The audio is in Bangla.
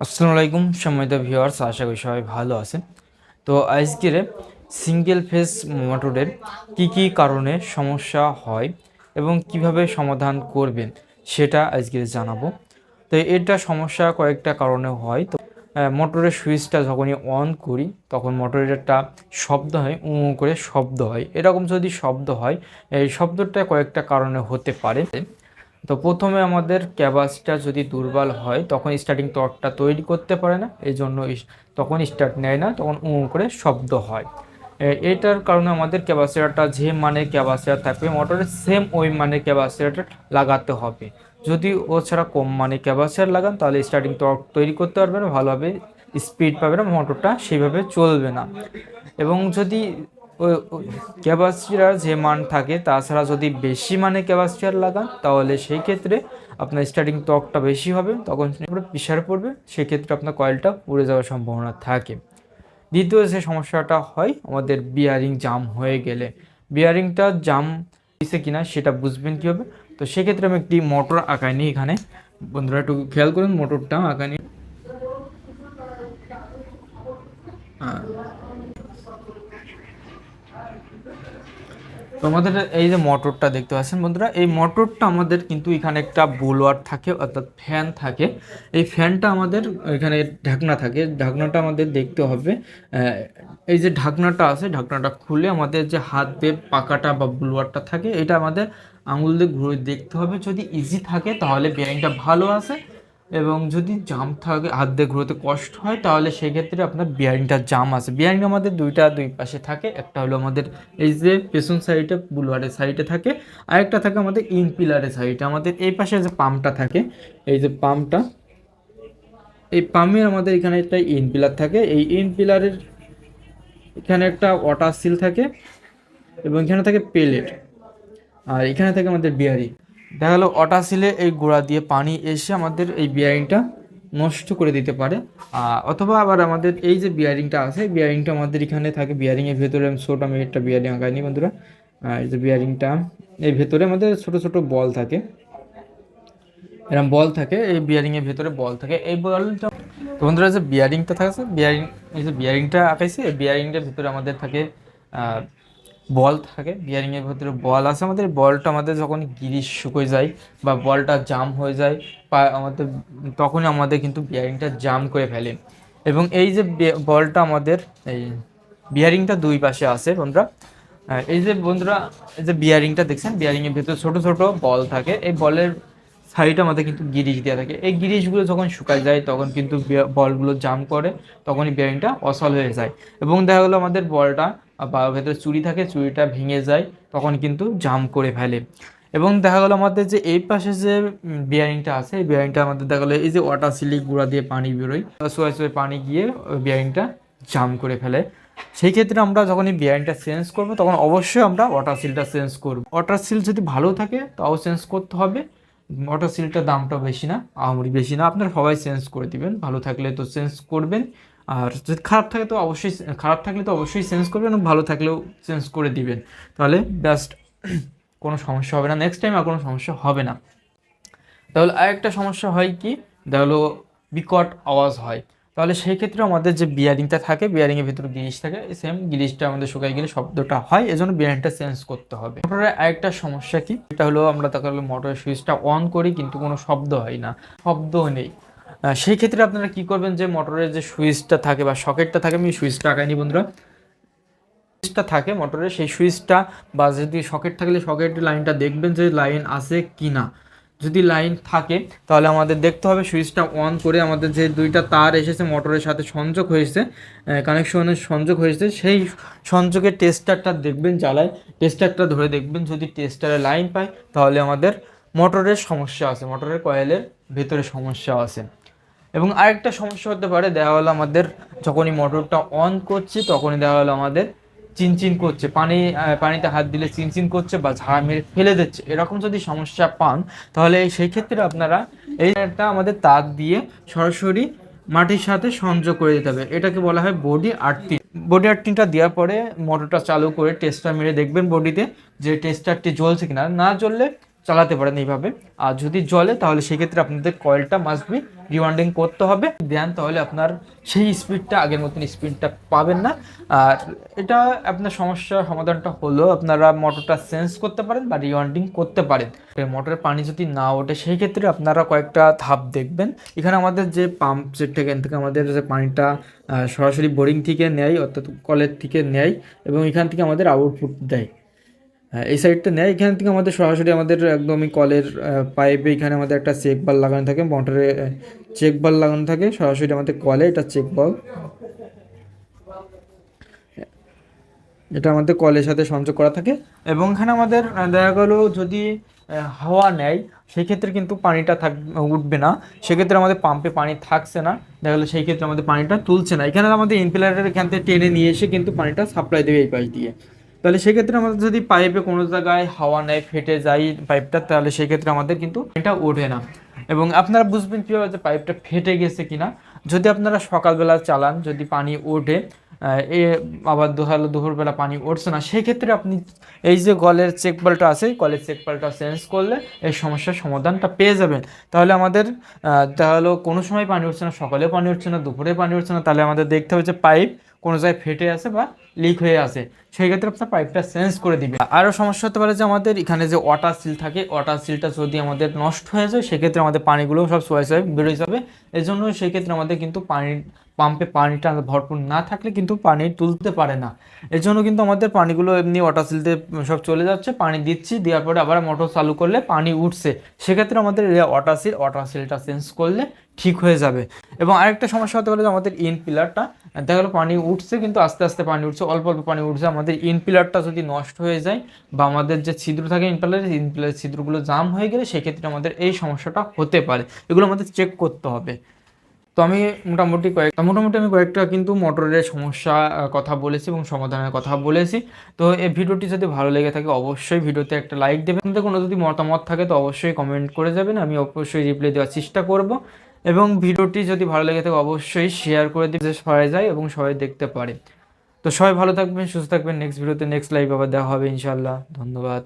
আসসালামু আলাইকুম সম্মানিত ভিউয়ার্স, আশা করি সবাই ভালো আছেন। তো আজকের সিঙ্গেল ফেস মোটরের কি কি কারণে সমস্যা হয় এবং কীভাবে সমাধান করবেন সেটা আজকে জানাব। তো এটা সমস্যা কয়েকটা কারণে হয়। তো মোটরের সুইচটা যখনই অন করি, তখন মোটরের একটা শব্দ হয় উ করে শব্দ হয়। এরকম যদি শব্দ হয়, এই শব্দটা কয়েকটা কারণে হতে পারে। তো প্রথমে আমাদের ক্যাপাসিটার যদি দুর্বল হয়, তখন স্টার্টিং টর্কটা তৈরি করতে পারে না এই জন্য তখন স্টার্ট নেয় না, তখন উ করে শব্দ হয়। এটার কারণে আমাদের ক্যাপাসিটারটা যে মানে ক্যাপাসিটার থাকবে মোটরের সেম ওই মানে ক্যাপাসিটার লাগাতে হবে। যদি ও ছাড়া কম মানে ক্যাপাসিটার লাগান, তাহলে স্টার্টিং টর্ক তৈরি করতে পারবে না, ভালোভাবে স্পিড পাবে না, মোটরটা সেইভাবে চলবে না। এবং যদি ক্যাপাসিটার যে মান থাকে, তাছাড়া যদি বেশি মানে ক্যাপাসিটার লাগান, তাহলে সেই ক্ষেত্রে আপনার স্টার্টিং টর্কটা বেশি হবে, তখন প্রেশার পড়বে, সেক্ষেত্রে আপনার কয়েলটা উড়ে যাওয়ার সম্ভাবনা থাকে। দ্বিতীয় যে সমস্যাটা হয়, আমাদের বিয়ারিং জাম হয়ে গেলে। বিয়ারিংটা জাম হয়েছে কিনা, সেটা বুঝবেন কীভাবে? তো সেক্ষেত্রে আমি একটি মোটর আঁকাই নিই এখানে। বন্ধুরা, একটু খেয়াল করুন মোটরটা আঁকা নিই হ্যাঁ। তো আমাদের এই যে মোটরটা দেখতে পাচ্ছেন বন্ধুরা, এই মোটরটা আমাদের কিন্তু এখানে একটা বুলোয়ার থাকে, অর্থাৎ ফ্যান থাকে। এই ফ্যানটা আমাদের এখানে ঢাকনা থাকে, ঢাকনাটা আমাদের দেখতে হবে। এই যে ঢাকনাটা আছে, ঢাকনাটা খুলে আমাদের যে হাত দিয়ে পাকাটা বা বুলোয়ারটা থাকে, এটা আমাদের আঙুল দিয়ে ঘুরে দেখতে হবে। যদি ইজি থাকে, তাহলে বেয়ারিংটা ভালো আছে। এবং যদি জাম থাকে হাত দিয়ে ঘুরোতে কষ্ট হয়, তাহলে সেক্ষেত্রে আপনার বিয়ারিংটা জাম আছে বিয়ারিং আমাদের দুইটা দুই পাশে থাকে, একটা হলো আমাদের এই যে পেছন সাইডে বুলওয়ারের সাইডে থাকে আরেকটা থাকে আমাদের ইন পিলারের সাইডে আমাদের এই পাশে যে পাম্পটা থাকে, এই যে পাম্পটা এই পাম্পের আমাদের এখানে একটা ইন পিলার থাকে। এই ইন পিলারের এখানে একটা ওয়াটার সিল থাকে এবং এখানে থাকে পেলেট আর এখানে থাকে আমাদের বিয়ারিং দেখা গেলো অটা সিলে এই গোড়া দিয়ে পানি এসে আমাদের এই বিয়ারিংটা নষ্ট করে দিতে পারে। অথবা আবার আমাদের এই যে বিয়ারিংটা আছে বিয়ারিংটা আমাদের এখানে থাকে। বিয়ারিংয়ের ভেতরে আমি ছোট আমি একটা বিয়ারিং আঁকাইনি বন্ধুরা। এই যে বিয়ারিংটা এই ভেতরে আমাদের ছোট ছোট বল থাকে। এরকম বল থাকে, এই বিয়ারিংয়ের ভেতরে বল থাকে। এই বলটা, তো বন্ধুরা যে বিয়ারিংটা থাকে বিয়ারিং এই যে বিয়ারিংটা আঁকাইছে, এই বিয়ারিংটার ভেতরে আমাদের থাকে বল থাকে বিয়ারিংয়ের ভিতরে বল আছে। আমাদের বলটা আমাদের যখন গিরিশ শুকিয়ে যায় বা বলটা জাম হয়ে যায়, বা আমাদের, তখনই আমাদের কিন্তু বিয়ারিংটা জাম করে ফেলে। এবং এই যে বলটা আমাদের, এই বিয়ারিংটা দুই পাশে আছে বন্ধুরা। এই যে বন্ধুরা, এই যে বিয়ারিংটা দেখছেন বিয়ারিংয়ের ভিতরে ছোট ছোট বল থাকে। এই বলের সাইডে আমাদের কিন্তু গিরিশ দেওয়া থাকে। এই গিরিশগুলো যখন শুকায় যায়, তখন কিন্তু বলগুলো জাম করে, তখনই বিয়ারিংটা অসল হয়ে যায়। এবং দেখা গেলো আমাদের বলটা বা ভেতরে চুরি থাকে, চুরিটা ভেঙে যায়, তখন কিন্তু জাম করে ফেলে। এবং দেখা গেলো আমাদের যে এই পাশে যে বিয়ারিংটা আছে, এই বিয়ারিংটা আমাদের দেখা গেলো এই যে ওয়াটার সিলিক গুঁড়া দিয়ে পানি বেরোয় সোয়া সোয়া পানি গিয়ে বিয়ারিংটা জাম করে ফেলে। সেই ক্ষেত্রে আমরা যখন এই বিয়ারিংটা চেঞ্জ করব, তখন অবশ্যই আমরা ওয়াটার সিলটা চেঞ্জ করব। ওয়াটার সিল যদি ভালো থাকে, তাও চেঞ্জ করতে হবে। ওয়াটার সিলটার দামটা বেশি না, আহামরি বেশি না। আপনারা সবাই চেঞ্জ করে দিবেন। ভালো থাকলে তো চেঞ্জ করবেন। আর যদি খারাপ থাকে তো অবশ্যই খারাপ থাকলে তো অবশ্যই চেঞ্জ করবেন এবং ভালো থাকলেও চেঞ্জ করে দিবেন। তাহলে জাস্ট কোনো সমস্যা হবে না। নেক্সট টাইম আর কোনো সমস্যা হবে না। তাহলে আরেকটা সমস্যা হয় কি? হলো বিকট আওয়াজ হয়। তাহলে সেই ক্ষেত্রে আমাদের যে বিয়ারিংটা থাকে বিয়ারিংয়ের ভিতরে গিরিশ থাকে সেম গিরিশটা আমাদের শুকাই গেলে শব্দটা হয়, এজন্য বিয়ারিংটা চেঞ্জ করতে হবে। মোটরের আরেকটা সমস্যা কি? এটা হলো আমরা দেখা হলো মোটরের সুইচটা অন করি, কিন্তু কোনো শব্দ হয় না। শব্দও নেই। সেই ক্ষেত্রে আপনারা কি করবেন যে মোটরের যে সুইচটা থাকে বা সকেটটা থাকে, আমি সুইচটা আঁকাইনি বন্ধুরা। সুইচটা থাকে মোটরের, সেই সুইচটা বা যদি সকেট থাকলে সকেটের লাইনটা দেখবেন যে লাইন আছে কি না। যদি লাইন থাকে, তাহলে আমাদের দেখতে হবে সুইচটা অন করে আমাদের যে দুইটা তার এসেছে মোটরের সাথে সংযোগ হয়েছে কানেকশনের সংযোগ হয়েছে, সেই সংযোগের টেস্টারটা দেখবেন জ্বালায়। টেস্টারটা ধরে দেখবেন যদি টেস্টারে লাইন পায়, তাহলে আমাদের মোটরের সমস্যা আছে, মোটরের কয়েলের ভেতরে সমস্যা আছে। এবং আরেকটা সমস্যা হতে পারে দেওয়া হলো আমাদের যখনই মোটরটা অন করছি, তখনই দেওয়া হলো আমাদের চিনচিন করছে। পানি পানিতে হাত দিলে চিনচিন করছে বা ঝাড়া মেরে ফেলে দিচ্ছে। এরকম যদি সমস্যা পান, তাহলে সেই ক্ষেত্রে আপনারা এই একটা আমাদের তার দিয়ে সরাসরি মাটির সাথে সংযোগ করে দিতে হবে। এটাকে বলা হয় বডি আর্থিং বডি আর্থিংটা দেওয়ার পরে মোটরটা চালু করে টেস্টার মেরে দেখবেন বডিতে যে টেস্টারটি জ্বলছে কিনা। না জ্বললে চালাতে পারেন এইভাবে। আর যদি জলে তাহলে সেক্ষেত্রে আপনাদের কয়েলটা মাস্ট বি রিওয়ান্ডিং করতে হবে। দেন তাহলে আপনার সেই স্পিডটা আগের মতন স্পিডটা পাবেন না। আর এটা আপনার সমস্যার সমাধানটা হলো আপনারা মোটরটা চেঞ্জ করতে পারেন বা রিওয়ান্ডিং করতে পারেন। মোটরের পানি যদি না ওঠে সেই ক্ষেত্রে আপনারা কয়েকটা ধাপ দেখবেন। এখানে আমাদের যে পাম্প সেট থেকে এখান থেকে আমাদের যে পানিটা সরাসরি বোরিং থেকে নেয়, অর্থাৎ কলের থেকে নেয় এবং এখান থেকে আমাদের আউটপুট দেয়। এই সাইডটা নেয়। এখান থেকে আমাদের সরাসরি আমাদের একদমই কলের পাইপে এখানে আমাদের একটা চেক বাল লাগানো থাকে মোটরে চেক বাল লাগানো থাকে। সরাসরি আমাদের কলে এটা চেক বাল এটা আমাদের কলের সাথে সংযোগ করা থাকে। এবং এখানে আমাদের দেখা গেল যদি হাওয়া নেয়, সেক্ষেত্রে কিন্তু পানিটা থাক, উঠবে না। সেক্ষেত্রে আমাদের পাম্পে পানি থাকছে না। দেখা গেলো সেই ক্ষেত্রে আমাদের পানিটা তুলছে না। এখানে আমাদের ইনফিলারের এখান থেকে টেনে নিয়ে এসে কিন্তু পানিটা সাপ্লাই দেবে এই পাশ দিয়ে। তাহলে সেক্ষেত্রে আমাদের যদি পাইপে কোনো জায়গায় হাওয়া নেয়, ফেটে যায় পাইপটা, তাহলে সেক্ষেত্রে আমাদের কিন্তু এটা ওঠে না। এবং আপনারা বুঝবেন কীভাবে যে পাইপটা ফেটে গেছে কিনা। যদি আপনারা সকালবেলা চালান, যদি পানি ওঠে এ আবার দুহাল, দুপুরবেলা পানি উঠছে না, সেক্ষেত্রে আপনি এই যে কলের চেক পালটা আছে, কলের চেক পালটা চেঞ্জ করলে এই সমস্যার সমাধানটা পেয়ে যাবেন। তাহলে আমাদের তাহলে কোনো সময় পানি উঠছে না সকালে পানি উঠছে না, দুপুরে পানি উঠছে না, তাহলে আমাদের দেখতে হবে যে পাইপ কোনো জায়গায় ফেটে আছে বা লিক হয়ে আছে, সেই ক্ষেত্রে আপনার পাইপটা চেঞ্জ করে দিবে। আরও সমস্যা হতে পারে যে আমাদের এখানে যে ওয়াটার সিল থাকে ওয়াটার সিলটা যদি আমাদের নষ্ট হয়ে যায়, সেক্ষেত্রে আমাদের পানিগুলো সব সোয়া সোয়া বেরোয় যাবে। এই জন্য সেক্ষেত্রে আমাদের কিন্তু পানি পাম্পে পানিটা ভরপুর না থাকলে কিন্তু পানি তুলতে পারে না। এর জন্য কিন্তু আমাদের পানিগুলো এমনি ওয়াটার সিলতে সব চলে যাচ্ছে, পানি দিচ্ছি, দেওয়ার পরে আবার মোটর চালু করলে পানি উঠছে। সেক্ষেত্রে আমাদের ওয়াটার সিল ওয়াটার সিলটা চেঞ্জ করলে ঠিক হয়ে যাবে। এবং আরেকটা সমস্যা হতে পারে যে আমাদের ইন পিলারটা দেখা গেলো পানি উঠছে কিন্তু আস্তে আস্তে পানি উঠছে, অল্প অল্প পানি উঠছে, আমাদের ইন পিলারটা যদি নষ্ট হয়ে যায় বা আমাদের যে ছিদ্র থাকে ইন পিলারের ইন পিলারের ছিদ্রগুলো জাম হয়ে গেলে সেক্ষেত্রে আমাদের এই সমস্যাটা হতে পারে। এগুলো আমাদের চেক করতে হবে। তো আমি মোটামুটি কয়েক মোটামুটি আমি কয়েকটা কিন্তু মোটরের সমস্যা কথা বলেছি এবং সমাধানের কথা বলেছি। তো এই ভিডিওটি যদি ভালো লেগে থাকে অবশ্যই ভিডিওতে একটা লাইক দেবেন। কোনো যদি মতামত থাকে তো অবশ্যই কমেন্ট করে যাবেন। আমি অবশ্যই রিপ্লাই দেওয়ার চেষ্টা করব। এবং ভিডিওটি যদি ভালো লেগে থাকে, অবশ্যই শেয়ার করে দিতে সবাই যায় এবং সবাই দেখতে পারে। তো সবাই ভালো থাকবেন, সুস্থ থাকবেন। নেক্সট ভিডিওতে নেক্সট লাইভ আবার দেখা হবে ইনশাল্লাহ ধন্যবাদ।